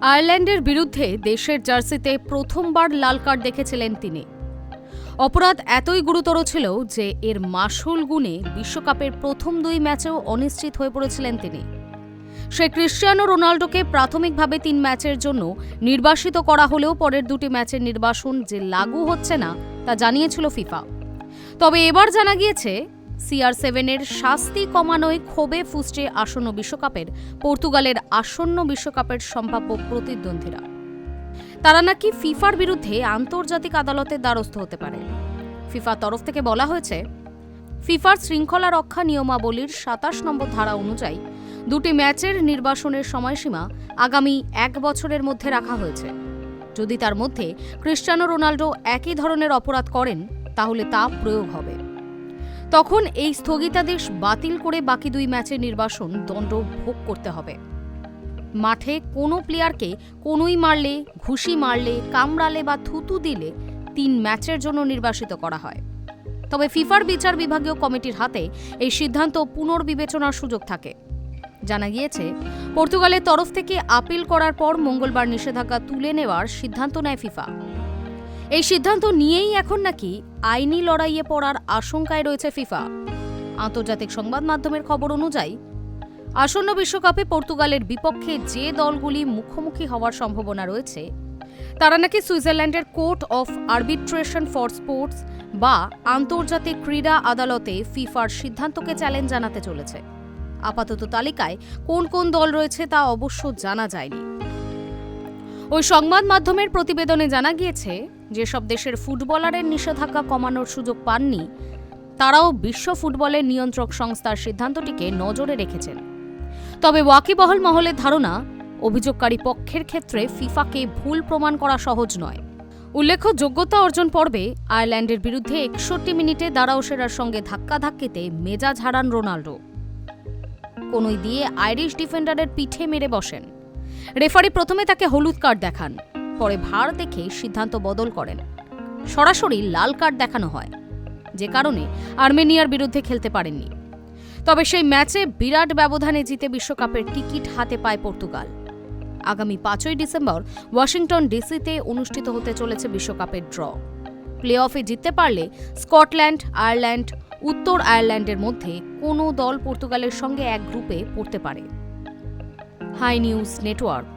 আয়ারল্যান্ডের বিরুদ্ধে দেশের জার্সিতে প্রথমবার লাল কার্ড দেখেছিলেন তিনি। অপরাধ এতই গুরুতর ছিল যে এর মাসুল গুণে বিশ্বকাপের প্রথম দুই ম্যাচেও অনিশ্চিত হয়ে পড়েছিলেন তিনি। সে ক্রিশ্চিয়ানো রোনাল্ডোকে প্রাথমিকভাবে তিন ম্যাচের জন্য নির্বাসিত করা হলেও পরের দুটি ম্যাচের নির্বাসন যে লাগু হচ্ছে না, তা জানিয়েছিল ফিফা। তবে এবার জানা গিয়েছে সিআর সেভেনের শাস্তি কমানোয় ক্ষোভে ফুসছে আসন্ন বিশ্বকাপের, পর্তুগালের আসন্ন বিশ্বকাপের সম্ভাব্য প্রতিদ্বন্দ্বীরা। তারা নাকি ফিফার বিরুদ্ধে আন্তর্জাতিক আদালতের দ্বারস্থ হতে পারে। ফিফা তরফ থেকে বলা হয়েছে, ফিফার শৃঙ্খলা রক্ষা নিয়মাবলীর সাতাশ নম্বর ধারা অনুযায়ী দুটি ম্যাচের নির্বাসনের সময়সীমা আগামী এক বছরের মধ্যে রাখা হয়েছে। যদি তার মধ্যে ক্রিশ্চিয়ানো রোনাল্ডো একই ধরনের অপরাধ করেন, তাহলে তা প্রয়োগ হবে। তখন এই স্থগিতাদেশ বাতিল করে বাকি দুই ম্যাচের নির্বাসন দণ্ড ভোগ করতে হবে। মাঠে কোনো প্লেয়ারকে কোনোই মারলে, ঘুষি মারলে, কামড়ালে বা থুতু দিলে তিন ম্যাচের জন্য নির্বাসিত করা হয়। তবে ফিফার বিচার বিভাগীয় কমিটির হাতে এই সিদ্ধান্ত পুনর্বিবেচনার সুযোগ থাকে। জানা গিয়েছে, পর্তুগালের তরফ থেকে আপিল করার পর মঙ্গলবার নিষেধাজ্ঞা তুলে নেওয়ার সিদ্ধান্ত নেয় ফিফা। এই সিদ্ধান্ত নিয়েই এখন নাকি আইনি লড়াইয়ে পড়ার আশঙ্কায় রয়েছে ফিফা। আন্তর্জাতিক সংবাদ মাধ্যমের খবর অনুযায়ী, আসন্ন বিশ্বকাপে পর্তুগালের বিপক্ষে যে দলগুলি মুখোমুখি হওয়ার সম্ভাবনা রয়েছে, তারা নাকি সুইজারল্যান্ডের court of arbitration for sports বা আন্তর্জাতিক ক্রীড়া আদালতে ফিফার সিদ্ধান্তকে চ্যালেঞ্জ জানাতে চলেছে। আপাতত তালিকায় কোন কোন দল রয়েছে তা অবশ্য জানা যায়নি। ওই সংবাদ মাধ্যমের প্রতিবেদনে জানা গিয়েছে যেসব দেশের ফুটবলারের নিষেধাজ্ঞা কমানোর সুযোগ পাননি, তারাও বিশ্ব ফুটবলের নিয়ন্ত্রক সংস্থার সিদ্ধান্তটিকে নজরে রেখেছেন। তবে ওয়াকিবহল মহলের ধারণা, অভিযোগকারী পক্ষের ক্ষেত্রে ফিফাকে ভুল প্রমাণ করা সহজ নয়। উল্লেখ্য, যোগ্যতা অর্জন পর্বে আয়ারল্যান্ডের বিরুদ্ধে একষট্টি মিনিটে দারাওসেরার সঙ্গে ধাক্কাধাক্কিতে মেজাজ হারান রোনাল্ডো। কোনই দিয়ে আইরিশ ডিফেন্ডারের পিঠে মেরে বসেন। রেফারি প্রথমে তাকে হলুদ কার্ড দেখান। পরে ভার দেখে সিদ্ধান্ত বদল করেন। সরাসরি লাল কার্ড দেখানো হয়, যে কারণে আর্মেনিয়ার বিরুদ্ধে খেলতে পারেননি। তবে সেই ম্যাচে বিরাট ব্যবধানে জিতে বিশ্বকাপের টিকিট হাতে পায় পর্তুগাল। আগামী পাঁচই ডিসেম্বর ওয়াশিংটন ডিসিতে অনুষ্ঠিত হতে চলেছে বিশ্বকাপের ড্র। প্লে অফে জিততে পারলে স্কটল্যান্ড, আয়ারল্যান্ড, উত্তর আয়ারল্যান্ডের মধ্যে কোনো দল পর্তুগালের সঙ্গে এক গ্রুপে পড়তে পারে। Hi news network.